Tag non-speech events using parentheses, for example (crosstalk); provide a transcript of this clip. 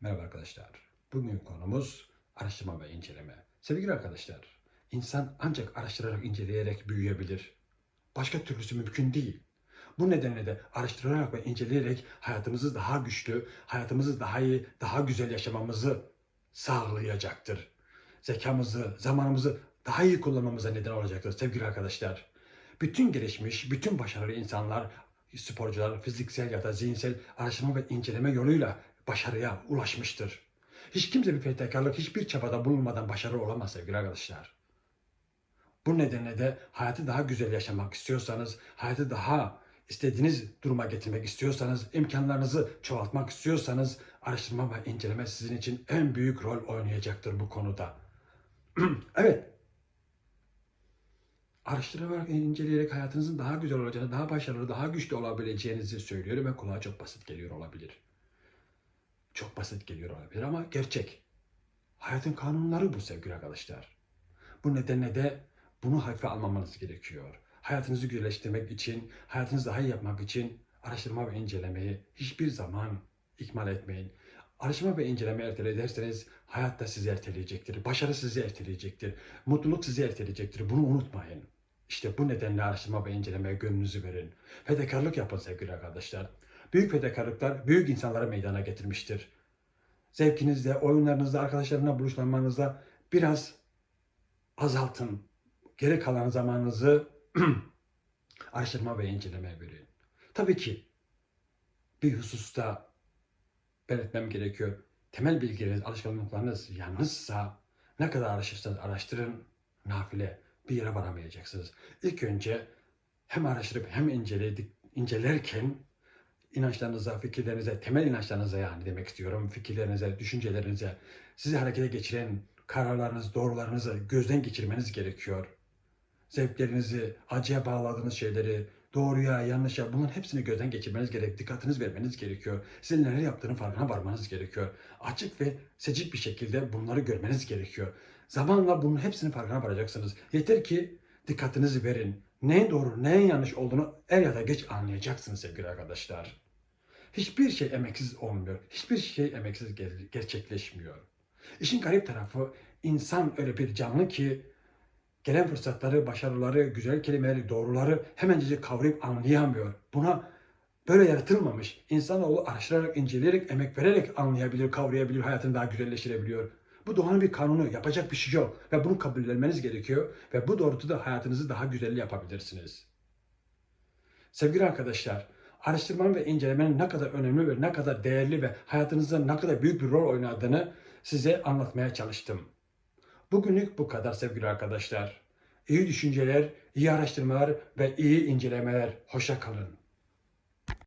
Merhaba arkadaşlar. Bugün konumuz araştırma ve inceleme. Sevgili arkadaşlar, insan ancak araştırarak, inceleyerek büyüyebilir. Başka türlüsü mümkün değil. Bu nedenle de araştırarak ve inceleyerek hayatımızı daha güçlü, hayatımızı daha iyi, daha güzel yaşamamızı sağlayacaktır. Zekamızı, zamanımızı daha iyi kullanmamıza neden olacaktır sevgili arkadaşlar. Bütün gelişmiş, bütün başarılı insanlar, sporcular fiziksel ya da zihinsel araştırma ve inceleme yoluyla başarıya ulaşmıştır. Hiç kimse bir fedakarlık, hiçbir çabada bulunmadan başarılı olamaz sevgili arkadaşlar. Bu nedenle de hayatı daha güzel yaşamak istiyorsanız, hayatı daha istediğiniz duruma getirmek istiyorsanız, imkanlarınızı çoğaltmak istiyorsanız araştırma ve inceleme sizin için en büyük rol oynayacaktır bu konuda. (clears throat) evet, araştırarak, inceleyerek hayatınızın daha güzel olacağını, daha başarılı, daha güçlü olabileceğinizi söylüyorum ve kulağa çok basit geliyor olabilir. Basit geliyor olabilir ama gerçek. Hayatın kanunları bu sevgili arkadaşlar. Bu nedenle de bunu hafife almamanız gerekiyor. Hayatınızı güzelleştirmek için, hayatınızı daha iyi yapmak için araştırma ve incelemeyi hiçbir zaman ihmal etmeyin. Araştırma ve inceleme ertelederseniz hayat da sizi erteleyecektir. Başarı sizi erteleyecektir. Mutluluk sizi erteleyecektir. Bunu unutmayın. İşte bu nedenle araştırma ve incelemeye gönlünüzü verin. Fedakarlık yapın sevgili arkadaşlar. Büyük fedakarlıklar büyük insanlara meydana getirmiştir. Zevkinizde, oyunlarınızda, arkadaşlarına buluşmanızda biraz azaltın. Geri kalan zamanınızı (clears throat) araştırma ve incelemeye verin. Tabii ki bir hususta belirtmem gerekiyor. Temel bilgileriniz, alışkanlıklarınız yalnızsa ne kadar araştırırsanız araştırın, nafile bir yere varamayacaksınız. İlk önce hem araştırıp hem inceledik, incelerken inançlarınıza, fikirlerinize, temel inançlarınıza yani demek istiyorum, fikirlerinize, düşüncelerinize, sizi harekete geçiren kararlarınız, doğrularınızı gözden geçirmeniz gerekiyor. Zevklerinizi, acıya bağladığınız şeyleri, doğruya, yanlışa bunların hepsini gözden geçirmeniz gerek, dikkatiniz vermeniz gerekiyor. Sizin neler yaptığının farkına varmanız gerekiyor. Açık ve seçik bir şekilde bunları görmeniz gerekiyor. Zamanla bunun hepsinin farkına varacaksınız. Yeter ki dikkatinizi verin. Neyin doğru, neyin yanlış olduğunu er ya da geç anlayacaksınız sevgili arkadaşlar. Hiçbir şey emeksiz olmuyor. Hiçbir şey emeksiz ger- gerçekleşmiyor. İşin garip tarafı insan öyle bir canlı ki gelen fırsatları, başarıları, güzel kelimeleri, doğruları hemencecik kavrayıp anlayamıyor. Buna böyle yaratılmamış. İnsanoğlu araştırarak, inceleyerek, emek vererek anlayabilir, kavrayabilir, hayatını daha güzelleştirebiliyor. Bu doğanın bir kanunu, yapacak bir şey yok. Ve bunu kabullenmeniz gerekiyor. Ve bu doğrultuda hayatınızı daha güzel yapabilirsiniz. Sevgili arkadaşlar, araştırmanın ve incelemenin ne kadar önemli ve ne kadar değerli ve hayatınızda ne kadar büyük bir rol oynadığını size anlatmaya çalıştım. Bugünlük bu kadar sevgili arkadaşlar. İyi düşünceler, iyi araştırmalar ve iyi incelemeler. Hoşça kalın.